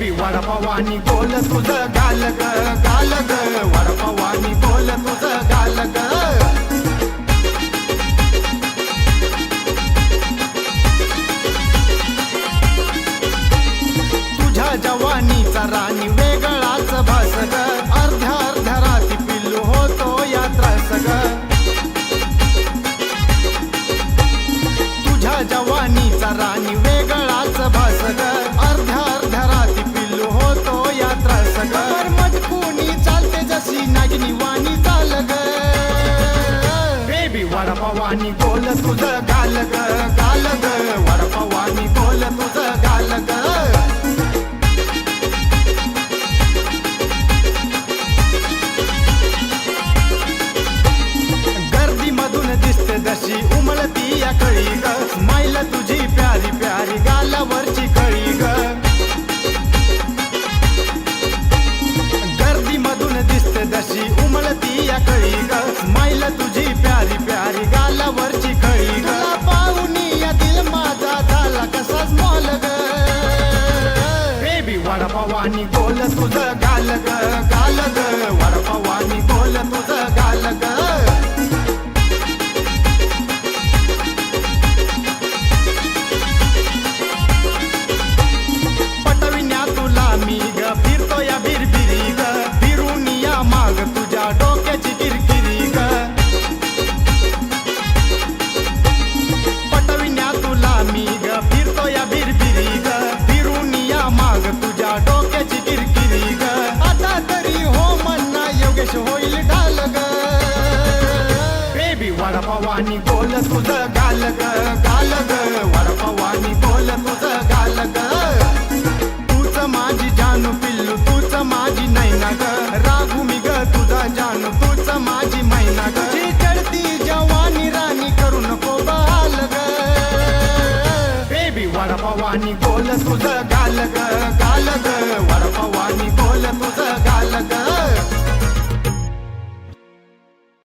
वडापावानी गोल तुझं गाल ग गाल ग वडापावानी गोल तुझं गाल ग तुझ्या जवानीचा राणी वेगळा वरपवानी बोल गोल तुझं गाल ग गाल ग वरपवानी बोल तुझं गाल ग गर्दी मधून दिसते जशी उमलती या कळी ग मैल वाणी बोल तुझ गाल ग गाल ग वडापावानी बोल तुझ गाल ग वडपवानी बोल तुझं गाल ग गाल ग. वडपवानी बोल तुझं गाल ग. तूच माझी जानू पिल्लू तूच माझी नैना ग. रागू मी ग तुझा जानू तूच माझी मैना ग. चढती जवानी राणी करू नको बाल ग. बेबी वडपवानी बोल तुझं गाल ग गाल ग.